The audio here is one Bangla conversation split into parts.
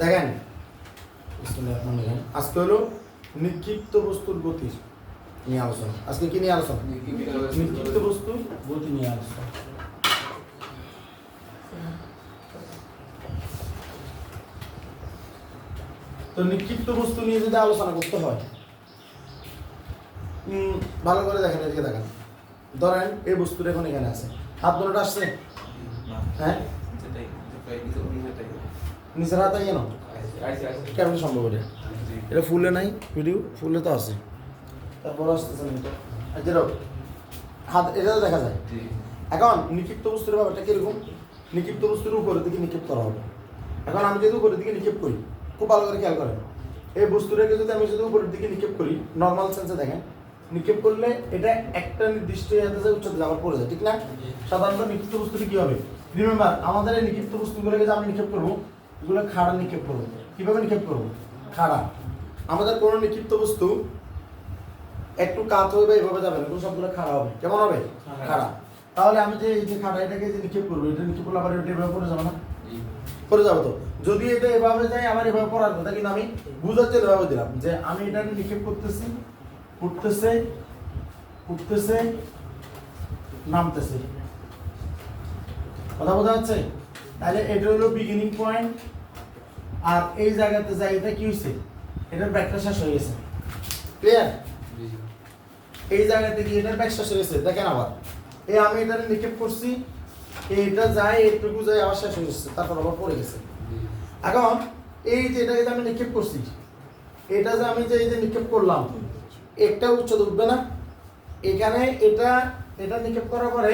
দেখেন। আজকে হলো নিক্ষিপ্ত বস্তুর গতি নিয়ে আলোচনা। আজকে কি নিয়ে আলোচনা? নিক্ষিপ্ত বস্তুর গতি নিয়ে আলোচনা। তো নিক্ষিপ্ত বস্তু নিয়ে যদি আলোচনা করতে হয় ভালো করে দেখেন এদিকে দেখেন। ধরেন এই বস্তুটা এখন এখানে আছে। হাত ধরাটা আসছে? হ্যাঁ? নিচের হাতে কেন কেমন সম্ভব এটা? এটা ফুলে নাই ভিডিও? ফুলে তো আছে। তারপর আসতেছে এটা যেটা হাত এটা তো দেখা যায়। এখন নিক্ষিপ্ত বস্তুর ব্যাপারটা কীরকম? নিক্ষিপ্ত বস্তুর উপরের দিকে নিক্ষেপ করা হবে। এখন আমি যদি উপরের দিকে নিক্ষেপ করি খুব ভালো করে খেয়াল করেন। এই বস্তুটাকে যদি আমি যদি উপরের দিকে নিক্ষেপ করি নর্মাল সেন্সে দেখেন নিক্ষেপ করলে এটা একটা নির্দিষ্ট উচ্চতা যাওয়ার পড়ে যায় ঠিক না? সাধারণত নিক্ষিপ্ত বস্তুটি কি হবে? রিমেম্বার আমাদের এই নিক্ষিপ্ত বস্তুগুলোকে যে আমি নিক্ষেপ করব এগুলো খাড়া নিক্ষেপ করব। কীভাবে নিক্ষেপ করব? খাড়া। আমাদের কোনো নিক্ষিপ্ত বস্তু একটু কাত হবে বা এভাবে যাবে না কোনো সবগুলো খাড়া হবে। কেমন হবে? খাড়া। তাহলে আমি যে এই যে খাড়া এটাকে যে নিক্ষেপ করব এটা নিক্ষেপ করলে আবার এটা এভাবে পড়ে যাবে না? পড়ে যাবে তো? যদি এটা এভাবে যায় আবার এভাবে পড়ার কথা কিন্তু আমি বুঝার জন্য এভাবে দিলাম যে আমি এটা নিক্ষেপ করতেছি উঠতেছে উঠতেছে নামতেছে। কথা বোঝা যাচ্ছে? তাহলে এটা হলো বিগিনিং পয়েন্ট আর এই জায়গাতে এটা কি হয়েছে এটার ব্যাকটা শেষ হয়ে গেছে। ক্লিয়ার এই জায়গাতে গিয়ে এটার ব্যাক শেষ হয়ে গেছে। দেখেন আবার। এই আমি এটা নিক্ষেপ করছি এইটা যায় এইটুকু যায় আবার শেষ হয়ে গেছে তারপর আবার পড়ে গেছে। এখন এই যে এটাকে যে আমি নিক্ষেপ করছি এটা যে আমি যে এই যে নিক্ষেপ করলাম একটা উচ্চতা উঠবে না? এখানে এটা এটা নিক্ষেপ করার পরে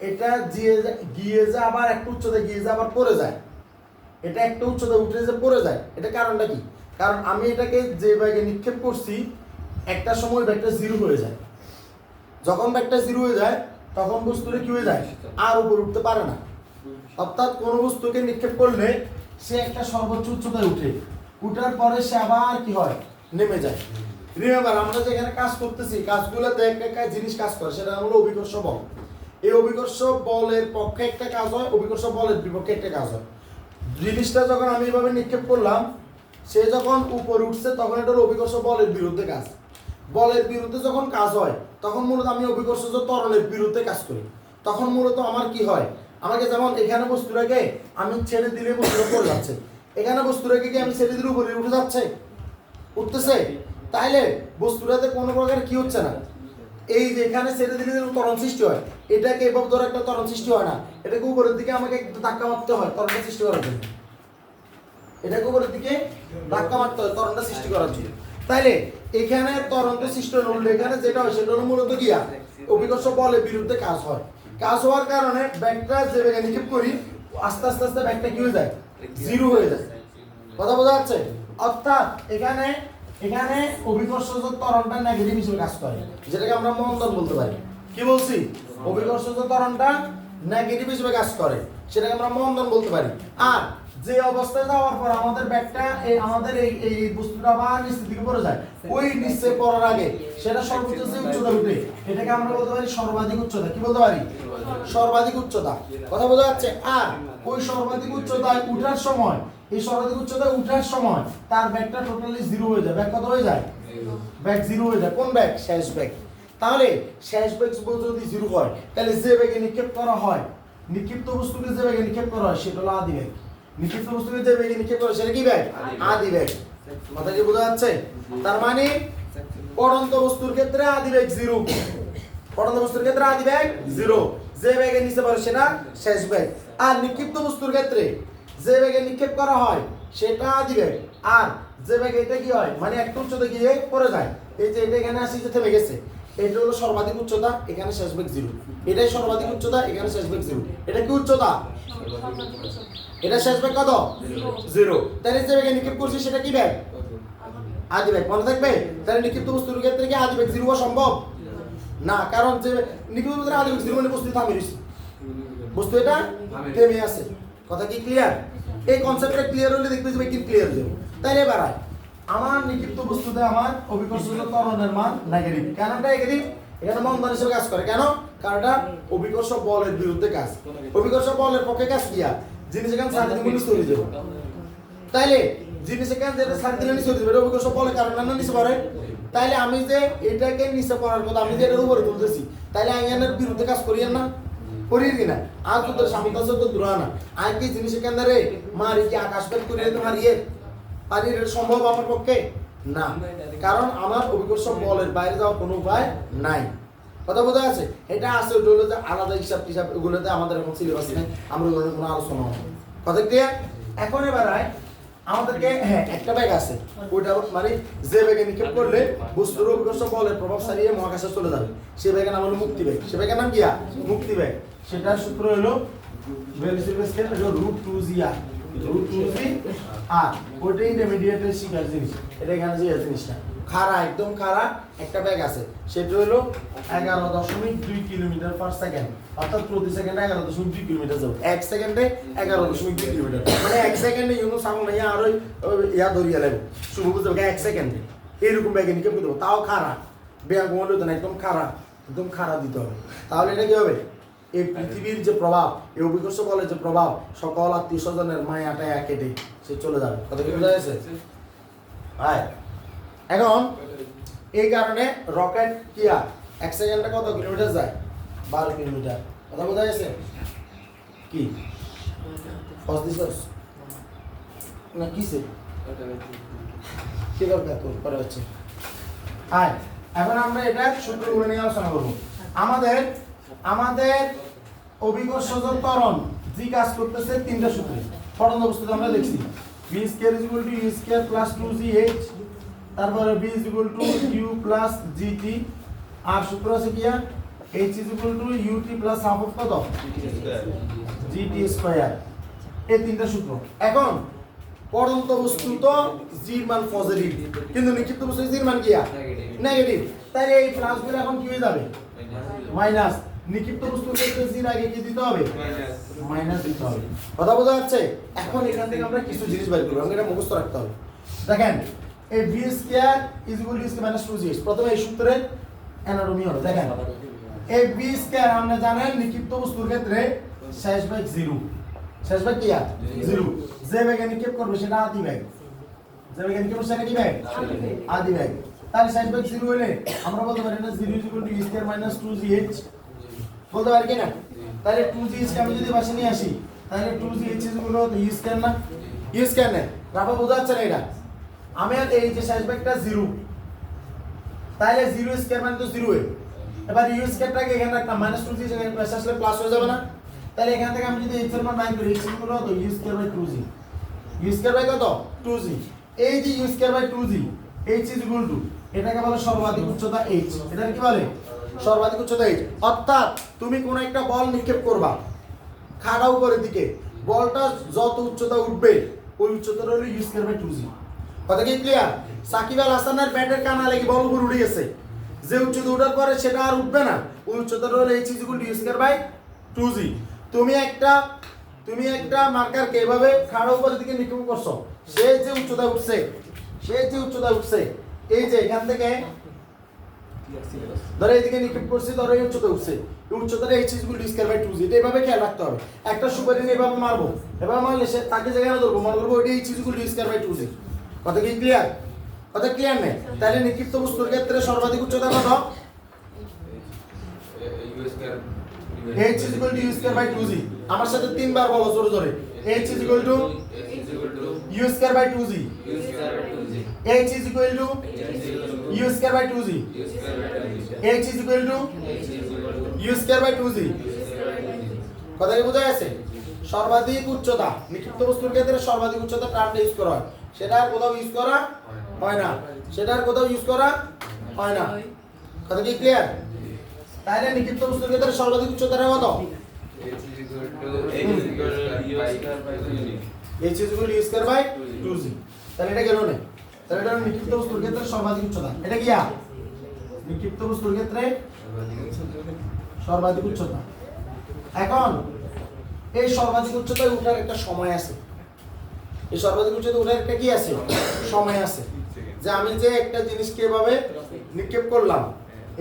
এটা গিয়ে গিয়ে যা আবার একটা উচ্চতা গিয়ে যা আবার পড়ে যায়। এটা একটা উচ্চতা উঠে যে পড়ে যায়, এটা কারণটা কি? কারণ আমি এটাকে যে ব্যাগে নিক্ষেপ করছি, একটা সময় ব্যাগটা জিরো হয়ে যায়। যখন ব্যাগটা জিরো হয়ে যায়, তখন বস্তুটা কি হয়ে যায়? আর উপর উঠতে পারে না। অর্থাৎ কোন বস্তুকে নিক্ষেপ করলে সে একটা সর্বোচ্চ উচ্চতায় উঠে। উঠার পরে সে আবার কি হয়? নেমে যায়। রিমেম্বার আমরা যেখানে কাজ করতেছি, কাজগুলোতে একটা জিনিস কাজ করে, সেটা হলো অভিকর্ষ বল। এই অভিকর্ষ বলের পক্ষে একটা কাজ হয়, অভিকর্ষ বলের বিপক্ষে একটা কাজ হয়। জিনিসটা যখন আমি এভাবে নিক্ষেপ করলাম, সে যখন উপরে উঠছে, তখন এটা অভিকর্ষ বলের বিরুদ্ধে কাজ। বলের বিরুদ্ধে যখন কাজ হয়, তখন মূলত আমি অভিকর্ষ তরলের বিরুদ্ধে কাজ করি। তখন মূলত আমার কি হয়? আমাকে যেমন এখানে বস্তুটাকে আমি ছেড়ে দিলে বস্তুটা পড়ে যাচ্ছে। এখানে বস্তুটাকে কি আমি ছেড়ে দিলে উপরে উঠে যাচ্ছে? উঠতেছে? তাইলে বস্তুটাতে কোনো প্রকার কি হচ্ছে না। এই যে এখানে ছেড়ে দিলে যে ত্বরণ সৃষ্টি হয়, এটাকে এভাবে ধরে একটা ত্বরণ সৃষ্টি হয় না। এটাকে উপরের দিকে আমাকে একটু ধাক্কা মারতে হয় ত্বরণটা সৃষ্টি করার জন্য। এটাকে উপরের দিকে ধাক্কা মারতে হয় তরণটা সৃষ্টি করার জন্য। তাইলে এখানে তরণটা সৃষ্টি হলো এখানে যেটা হয় সেটা হলো মূলত গিয়া, অভিকর্ষ বলের বিরুদ্ধে কাজ হয়। কাজ হওয়ার কারণে ব্যাগটা যে ব্যাগে নিক্ষেপ করি, আস্তে আস্তে আস্তে ব্যাগটা কি হয়ে যায়? জিরো হয়ে যায়। কথা বোঝা যাচ্ছে? অর্থাৎ এখানে এখানে অভিকর্ষ ত্বরণটা নেগেটিভ হিসেবে কাজ করে। যেটাকে আমরা মন্দন বলতে পারি। কি বলছি? অভিকর্ষ ত্বরণটা নেগেটিভ হিসেবে কাজ করে। সেটাকে আমরা মন্দন বলতে পারি। আর যে অবস্থায় যাওয়ার পর আমাদের ব্যাগটা এই, আমাদের এই এই বস্তুটা আবার নিচের দিকে পড়ে যায়। ওই নিচে পড়ার আগে সেটা সর্বোচ্চ যে উচ্চতা উঠে, এটাকে আমরা বলতে পারি সর্বাধিক উচ্চতা। কি বলতে পারি? সর্বাধিক উচ্চতা। কথা বোঝা যাচ্ছে? আর ওই সর্বাধিক উচ্চতায় উঠার সময় এই সর্বাধিক উচ্চতায় উঠার সময় তার ব্যাগটা টোটালি জিরো হয়ে যায়। ব্যাগ কত হয়ে যায়? ব্যাগ জিরো হয়ে যায়। কোন ব্যাগ শেষ ব্যাগ তাহলে শেষ ব্যাগ যদি জিরো হয়, তাহলে যে ব্যাগে নিক্ষেপ করা হয়, নিক্ষিপ্ত বস্তুকে যে ব্যাগে নিক্ষেপ করা হয়, সেটা হলো আদি ব্যাগ নিক্ষিপ্ত বস্তুকে যে ব্যাগে নিক্ষেপ করা সেটা কি ব্যাগ আদি ব্যাগ কথা কি বোঝা যাচ্ছে? তার মানে পড়ন্ত বস্তুর ক্ষেত্রে আদি ব্যাগ জিরো পড়ন্ত বস্তুর ক্ষেত্রে আদি ব্যাগ জিরো যে ব্যাগে নিতে পারে সেটা শেষ ব্যাগ আর নিক্ষিপ্ত বস্তুর ক্ষেত্রে যে ব্যাগে নিক্ষেপ করা হয় সেটা ব্যাগ আর যে ব্যাগে এটা কি হয় মানে একটু উচ্চতা গিয়ে পড়ে যায়। এই যে এটা এখানে আসি যে থেমে গেছে এটা হলো সর্বাধিক উচ্চতা এখানে শেষ ব্যাগ জিরো এটাই সর্বাধিক উচ্চতা এখানে শেষ ব্যাগ জিরো এটা কি উচ্চতা? এটা শেষ ব্যাগ কত? জিরো তাহলে যে ব্যাগে নিক্ষেপ করছি সেটা কি ব্যাগ? আদি ব্যাগ। মনে থাকবে? তাহলে নিক্ষিপ্ত বস্তুর ক্ষেত্রে কি আদি ব্যাগ জিরো হওয়া সম্ভব? না কারণ যে নিক্ষিপ্ত বস্তুর আদি ব্যাগ জিরো মানে বস্তু থামে রয়েছে বস্তু এটা থেমে আছে। কথা কি ক্লিয়ার এই কনসেপ্টটা ক্লিয়ার হলে দেখবে যে কি ক্লিয়ার যাবে। তাইলে বাড়ায়, আমার নিক্ষিপ্ত বস্তুতে আমার অভিকর্ষ ত্বরণের মান নেগেটিভ কেনটা নেগেটিভ এখানে মন্দন হিসেবে কাজ করে। কেন? কারণ এটা অভিকর্ষ বলের বিরুদ্ধে কাজ। অভিকর্ষ বলের পক্ষে কাজ কিয়া জিনিস এখানে সাথে মুখস্থ হয়ে যাবে। তাইলে, জিনিস এখানে যেটা ছাড় দিলে নিচে দিবে এটা অভিজ্ঞ বলে কারণ না নিচে পড়ে? তাইলে আমি যে এটাকে নিচে পড়ার কথা, আমি যে এটার উপরে তুলতেছি, তাইলে আমি এর বিরুদ্ধে কাজ করি না? করি কি না। আর তো তোর সামনে তো দূর না। আর কি জিনিস এখানে রে? মারি কি আকাশ পেট করে তো মারিয়ে পারি সম্ভব আমার পক্ষে? না। কারণ আমার অভিজ্ঞ বলের বাইরে যাওয়ার কোনো উপায় নাই। কথা বোঝা আছে এটা আছে, ওটা হলো যে আলাদা হিসাব টিসাব ওগুলোতে আমাদের এখন সিলেবাস নেই। আমরা ওগুলোর কোনো আলোচনা হবে কথা ক্লিয়ার এখন এবার আমাদেরকে হ্যাঁ একটা ব্যাগ আছে। ওইটা মানে যে ব্যাগে নিক্ষেপ করলে বস্তুর অভিজ্ঞ বলের প্রভাব সারিয়ে মহাকাশে চলে যাবে। সে ব্যাগের নাম হলো মুক্তি ব্যাগ সে ব্যাগের নাম কিয়া মুক্তি ব্যাগ সেটার সূত্র হলো root two G R, root two G R. ওইটা ইন্টারমিডিয়েটের শিকার জিনিস। এটা এখানে যে জিনিসটা, খাড়া, একদম খাড়া একটা ব্যাগ আছে। সেটা হলো এগারো দশমিক দুই কিলোমিটার পার সেকেন্ড অর্থাৎ প্রতি সেকেন্ডে এগারো দশমিক দুই কিলোমিটার যাবে। এক সেকেন্ডে এগারো দশমিক দুই কিলোমিটার। মানে এক সেকেন্ডে ইউনো সামনে না ইয়া আর ওই ইয়া ধরিয়া লাগবে। শুভ বুঝতে এক সেকেন্ডে এইরকম ব্যাগে নিকে তাও খাড়া। ব্যাগ ঘুমালে তো না একদম খাড়া। একদম খাড়া দিতে হবে। তাহলে এটা কি হবে? এই পৃথিবীর যে প্রভাব, এই অভিজ্ঞ বলে যে প্রভাব, সকল আত্মীয় স্বজনের মায়াটা কেটে সে চলে যাবে। কথা কি বোঝা আয় এখন এই কারণে রকেট কিয়া এক সেকেন্ডে কত কিলোমিটার যায়? বারো কিলোমিটার। কথা বোঝা গেছে? কি? না কিসে কি দরকার পরে হচ্ছে। আয় এখন আমরা এটা সূত্রগুলো নিয়ে আলোচনা করব। আমাদের আমাদের অভিজ্ঞ সজন ত্বরণ জি কাজ করতেছে তিনটা সূত্রে। পঠন বস্তুতে আমরা দেখছি। V square is equal to U square plus two G H তারপরে V is equal to U plus G T আর সূত্র আছে কি H is equal to U T plus half of কত? জি টি স্কয়ার এই তিনটা সূত্র। এখন, পড়ন্ত বস্তু তো জির মান পজিটিভ কিন্তু নিক্ষিপ্ত বস্তু জির মান কি নেগেটিভ তাই এই প্লাসগুলো এখন কি হয়ে যাবে? মাইনাস নিক্ষিপ্ত বস্তুর ক্ষেত্রে জির আগে কি দিতে হবে। মাইনাস দিতে হবে। কথা বোঝা যাচ্ছে? এখন এখান থেকে আমরা কিছু জিনিস বের করব আমাকে এটা মুখস্থ রাখতে হবে। দেখেন এই V square is equal to minus two G প্রথমে এই সূত্রের অ্যানাটমি হলো দেখেন এই ভি স্কয়ার আমরা জানেন নিক্ষিপ্ত বস্তুর ক্ষেত্রে শেষ ভাগ জিরো। শেষ ভাগ কি আছে জিরো। যে ব্যাগে নিক্ষেপ করবে সেটা আদি ব্যাগ যে ব্যাগে নিক্ষেপ করবে সেটা কি ব্যাগ আদি ব্যাগ তাহলে শেষ ভাগ জিরো হলে আমরা বলতে পারি এটা zero is equal to square minus two G H বলতে পারি কি না? তাহলে টু জি এইচ আমি যদি পাশে নিয়ে আসি, তাহলে two G H is equal to U square না? ইউ স্কয়ার না রাফা, বোঝা যাচ্ছে না এটা? আর এই যে শেষ ভাগটা জিরো তাহলে জিরো স্কয়ার মানে তো জিরো এবার ইউ স্কয়ারটাকে এখানে রাখলাম মাইনাস টু জি সেখানে প্লাস আসলে প্লাস হয়ে যাবে না। তাহলে এখান থেকে আমি যদি এইচ এর মান বাইর করি এইচ ইকুয়াল কত U square by two G U square by কত? টু জি এই যে U square by two G H is equal to এটাকে বলে সর্বাধিক উচ্চতা এইচ এটা কি বলে? সর্বাধিক উচ্চতা এইচ অর্থাৎ তুমি কোন একটা বল নিক্ষেপ করবা, খাড়া উপরের দিকে। বলটা যত উচ্চতা উঠবে, ওই উচ্চতা হলো U square by two G কথা কি ক্লিয়ার সাকিব আল হাসানের ব্যাটের কানা লেগে বল উপর উঠে গেছে। যে উচ্চতা উঠার পরে সেটা আর উঠবে না, ওই উচ্চতাটা হলো H is equal to U square by two G তুমি একটা তুমি একটা মার্কারকে এভাবে খাড়া উপরের দিকে নিক্ষেপ করছ। সে যে উচ্চতা উঠছে, সে যে উচ্চতা উঠছে, এই যে এখান থেকে ধরো এইদিকে নিক্ষেপ করছি ধরো এই উচ্চতা উঠছে। এই উচ্চতাটা H is equal by two G এটা এভাবে খেয়াল রাখতে হবে। একটা সুপারি নিয়ে এভাবে মারবো। এভাবে মারলে সে তাকে জায়গায় ধরবো মনে করব ওইটা is equal to by two G কথা কি ক্লিয়ার কথা ক্লিয়ার নেই? তাহলে নিক্ষিপ্ত বস্তুর ক্ষেত্রে সর্বাধিক উচ্চতা কত? h is equal to u square by 2g আমার সাথে তিনবার বলো জোরে জোরে। h is equal to u square by 2g h is equal to u square by 2g h is equal to u square by 2g কথা কি বোঝা গেছে? সর্বাধিক উচ্চতা নিক্ষিপ্ত বস্তুর ক্ষেত্রে সর্বাধিক উচ্চতা টার্মটা ইউজ করা হয়। সেটা আর কোথাও ইউজ করা হয় না। সেটা আর কোথাও ইউজ করা হয় না। কথা কি ক্লিয়ার তাহলে নিক্ষিপ্ত বস্তুর ক্ষেত্রে সর্বাধিক উচ্চতাটা কত? H is equal to u square by 2g তাহলে এটা গেল না। তাহলে এটা নিক্ষিপ্ত বস্তুর ক্ষেত্রে সর্বাধিক উচ্চতা। এটা কি নিক্ষিপ্ত বস্তুর ক্ষেত্রে সর্বাধিক উচ্চতা। এখন, এই সর্বাধিক উচ্চতায় ওঠার একটা সময় আছে। এই সর্বাধিক উচ্চতায় ওঠার একটা কি আছে? সময় আছে। যে আমি যে একটা জিনিসকে এভাবে নিক্ষেপ করলাম,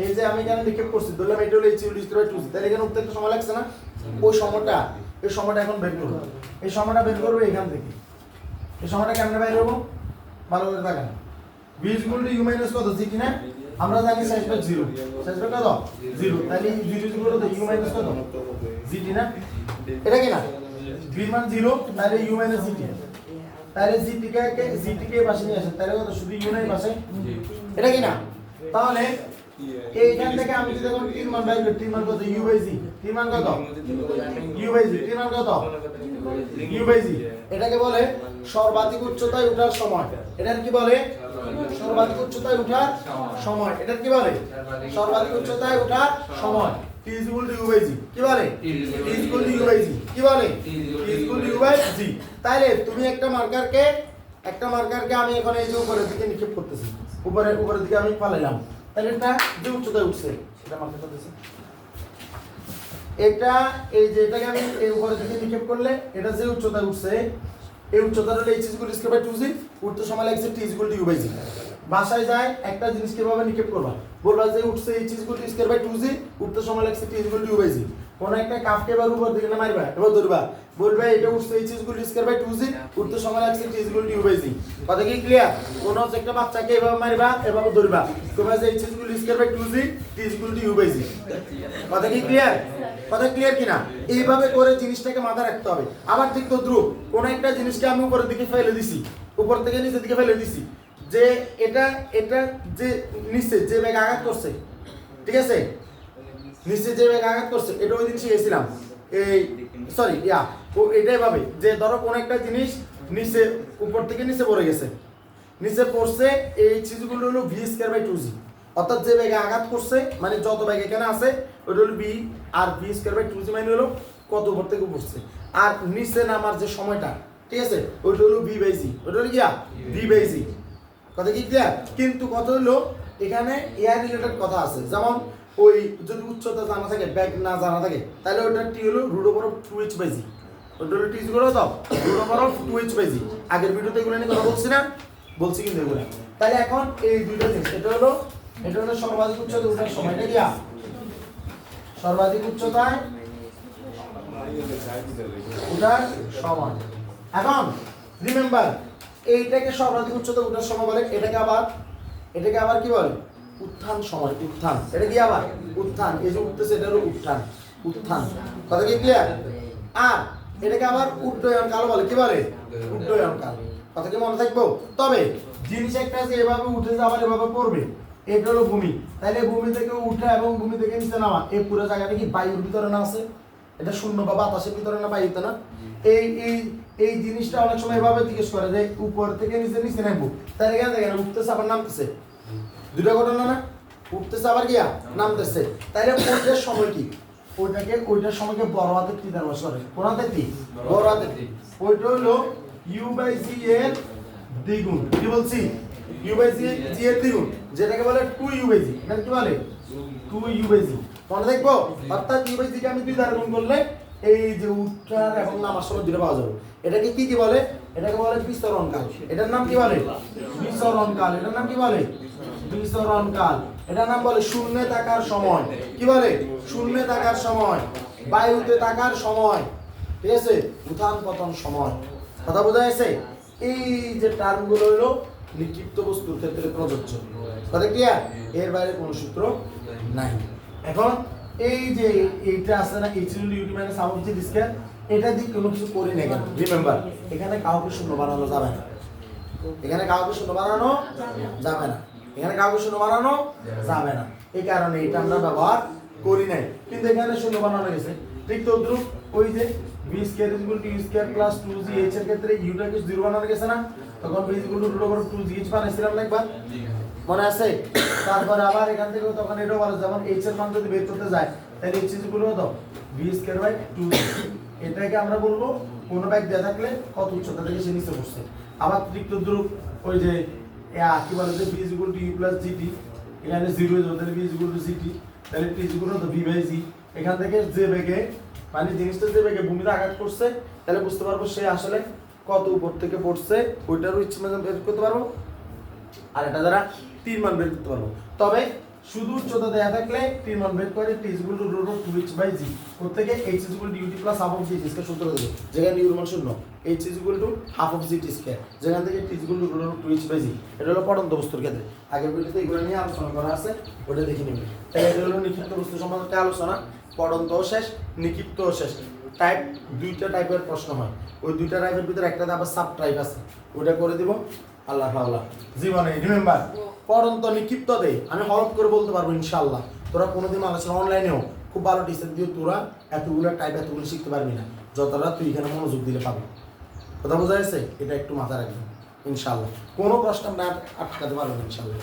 এই যে আমি এখানে নিক্ষেপ করছি, ধরলাম এটা হলো এইচ ইউল স্কয়ার টু তাহলে এখানে উঠতে একটা সময় লাগছে না? ওই সময়টা, এই সময়টা এখন বের করব। এই সময়টা বের করব এখান থেকে। এই সময়টা কেমনে বাইরে হব ভালো করে দেখেন। V is equal to U minus কত? জিটি না আমরা জানি বাই জিরো সাইজ বাই কত? জিরো তাহলে zero is equal to U minus কত? জিটি না এটা কি না ভি মান জিরো তাহলে ইউ মাইনাস জিটি তাহলে জিটি কে জিটি কে পাশে নিয়ে আসেন তাহলে কত? শুধু ইউ নাই পাশে। এটা কি না তাহলে এইখান থেকে আমি যদি এখন তিন মান তিন মান কত? ইউ বাই জি তিন মান কত? ইউ বাই জি তিন মান কত? ইউ বাই জি এটাকে বলে সর্বাধিক উচ্চতায় ওঠার সময়। এটার কি বলে? সর্বাধিক উচ্চতায় সময়। এটার কি বলে? সর্বাধিক উচ্চতায় সময়। তুমি একটা মার্কারকে একটা মার্কারকে আমি এখন এই যে উপরের দিকে নিক্ষেপ করতেছি। উপরে উপরের দিকে আমি ফালাইলাম। যে উচ্চতায় উঠছে, সেটা করতেছি এটা, এই যে আমি এই নিক্ষেপ করলে, এটা যে উচ্চতায় উঠছে, এই উচ্চতাটা হলো ইকুয়াল স্কয়ার বাই 2g উঠতে সময় লাগছে T two u by G বাসায় যায়, একটা জিনিস কীভাবে নিক্ষেপ করবা? বলবা যে উঠছে h ইকুয়াল টু 2g উঠতে সময় লাগছে t equal due by g কোন একটা কাফকে এবার উপর দিকে মারবা, এবার ধরবা। বলবে, এটা উঠছে h equal to square by 2g উঠতে সময় লাগছে টু বাই g কথা কি ক্লিয়ার কোন একটা বাচ্চাকে এভাবে মারবা, এভাবে ধরবা। তোমরা যে equal to square by 2g t equal to u by g কথা কি ক্লিয়ার কথা ক্লিয়ার কিনা? এইভাবে করে জিনিসটাকে মাথায় রাখতে হবে। আবার ঠিক তো ধ্রুব কোন একটা জিনিসকে আমি উপরের দিকে ফেলে দিছি। উপর থেকে নিচের দিকে ফেলে দিছি। যে এটা এটা যে নিচে, যে ব্যাগ আঘাত করছে, ঠিক আছে? নিচে যে ব্যাগ আঘাত করছে, এটা ওই দিন শিখেছিলাম। এই সরি ইয়া, ও এটাই ভাবে যে ধরো কোন একটা জিনিস নিচে, উপর থেকে নিচে পড়ে গেছে। নিচে পড়ছে, এই চিজগুলো হলো V square by two G অর্থাৎ যে ব্যাগে আঘাত করছে মানে যত ব্যাগ এখানে আছে, ওটা হলো B R V square by two G মানে হলো কত উপর থেকে পড়ছে। আর নিচে নামার যে সময়টা, ঠিক আছে ওইটা হলো বি বাই জি ওটা হলো গিয়া বি বাই জি কথা কি ক্লিয়ার কিন্তু কত হলো, এখানে এয়ার রিলেটেড কথা আছে। যেমন ওই যদি উচ্চতা জানা থাকে ব্যাগ না জানা থাকে, তাহলে ওটা টি হলো root over of two H by G ওটা হলো টি করে দাও root over of two H by G আগের ভিডিওতে এগুলো নিয়ে কথা বলছি না, বলছি কিন্তু এগুলো। তাহলে এখন এই দুইটা জিনিস, এটা হলো এটা হলো সর্বাধিক উচ্চতা ওঠার সময়টা গিয়া সর্বাধিক উচ্চতায় ওঠার সময় এখন রিমেম্বার এইটাকে সর্বাধিক উচ্চতা ওঠার সময় বলে, এটাকে আবার এটাকে আবার কি বলে? উত্থান সময়, উত্থান। এটা কি আবার? উত্থান। এই যে উঠতেছে, এটা হলো উত্থান। উত্থান। কথা কি ক্লিয়ার আর এটাকে আবার উড্ডয়ন কাল বলে। কি বলে? উড্ডয়ন কাল কথা কি মনে থাকব? তবে জিনিস একটা আছে, এভাবে উঠে যাবার এভাবে পড়বে। এটা হলো ভূমি। তাহলে ভূমি থেকে উঠে এবং ভূমি থেকে নিচে নামা, এই পুরো জায়গাটা কি বায়ুর ভিতরে না আছে? এটা শূন্য বা বাতাসের ভিতরে না বায়ুতে না? এই এই এই জিনিসটা অনেক সময় এভাবে জিজ্ঞেস করে যে উপর থেকে নিচে নিচে নামবো। তাহলে এখানে দেখেন? উঠতেছে, আবার নামতেছে। দুটা ঘটনা না? উঠতেছে আবার গিয়া নামতেছে। তাইলে ওইটার সময় কি? ওইটাকে ওইটার সময়কে বড় হাতে কি দেওয়া করে কোন হাতে কি? বড় হাতে কি? ওইটা হলো ইউ বাই জি এর দ্বিগুণ। কি বলছি? ইউ বাই জি জি এর দ্বিগুণ যেটাকে বলে টু ইউ বাই জি এটা কি বলে? টু ইউ বাই জি মনে দেখব? অর্থাৎ ইউ বাই জি কে আমি দুই দ্বারা গুণ করলে এই যে উত্তর এবং নামার সময় দুটো পাওয়া যাবে। এটাকে কি কি বলে? এটাকে বলে বিস্তরণ কাল এটার নাম কি বলে? বিস্তরণ কাল এটার নাম কি বলে? বিস্তরণ কাল এটার নাম বলে শূন্যে থাকার সময়। কি বলে? শূন্যে থাকার সময়। বায়ুতে থাকার সময়। ঠিক আছে? উত্থান পতন সময়। কথা বোঝা গেছে? এই যে টার্মগুলো হলো নিক্ষিপ্ত বস্তুর ক্ষেত্রে প্রযোজ্য। কথা ক্লিয়ার এর বাইরে কোনো সূত্র নাই। এখন এই যে এইটা আছে না H minus half G square এটা দিয়ে কোনো কিছু করি না কেন? রিমেম্বার এখানে কাউকে শূন্য বানানো যাবে না। এখানে কাউকে শূন্য বানানো যাবে না। এখানে কাউকে শূন্য বানানো যাবে না। এই কারণে এটা আমরা ব্যবহার করি নাই। কিন্তু এখানে শূন্য বানানো গেছে। ঠিক তো দ্রুপ ওই যে b square is equal to u square plus 2g h এর ক্ষেত্রে ইউটা কি জিরো বানানো গেছে না? তখন b is equal to root over 2g h বানাইছিলাম না একবার? মনে আছে? তারপরে আবার এখান থেকে তখন এটাও বলা যেমন h এর মান যদি বের করতে যায় তাহলে h ইজ ইকুয়াল কত? B স্কয়ার বাই 2 এটাকে আমরা বলব কোন ব্যাগ দেয়া থাকলে কত উচ্চতা থেকে সে নিচে বসছে আবার তৃতীয় দ্রুপ ওই যে কি বলে যে b is equal to u plus gt এখানে 0 যাবে তাহলে b is equal to gt তাহলে t is equal to v by g, এখান থেকে যে বেগে মানে জিনিসটা যে বেগে ভূমিতে আঘাত করছে, তাহলে বুঝতে পারব সে আসলে কত উপর থেকে পড়ছে, ওইটারও ইচ্ছে বের করতে পারব, আর এটা দ্বারা তিন মান বের করতে পারব। তবে শুধু উচ্চতা দেয়া থাকলে তিন মান বের করে t equal to root of 2h by g প্রত্যেকে h equal to plus half of g t square সূত্র দেবো। যেখানে ইউর মান শূন্য। H equal to half of g t square যেখান থেকে t equal to root of 2h by g এটা হলো পড়ন্ত বস্তুর ক্ষেত্রে। আগের ভিডিওতে এগুলো নিয়ে আলোচনা করা আছে, ওটা দেখে নিবি। তাহলে এটা হলো নিক্ষিপ্ত বস্তু সম্বন্ধে আলোচনা। পড়ন্তও শেষ, নিক্ষিপ্তও শেষ। টাইপ দুইটা টাইপের প্রশ্ন হয়। ওই দুইটা টাইপের ভিতরে একটাতে আবার সাব টাইপ আছে। ওটা করে দিব। আল্লাহ আল্লাহ জীবনে রিমেম্বার পড়ন্ত, নিক্ষিপ্ত দে। আমি হরফ করে বলতে পারব ইনশাল্লাহ তোরা কোনোদিন আলোচনা অনলাইনেও খুব ভালো টিচার দিয়ে তোরা এতগুলো টাইপ এতগুলো শিখতে পারবি না। যতটা তুই এখানে মনোযোগ দিলে পাবি। কথা বোঝা যাচ্ছে এটা একটু মাথায় রাখবি ইনশাল্লাহ কোনো প্রশ্ন আমরা আটকাতে পারব না, ইনশাআল্লাহ।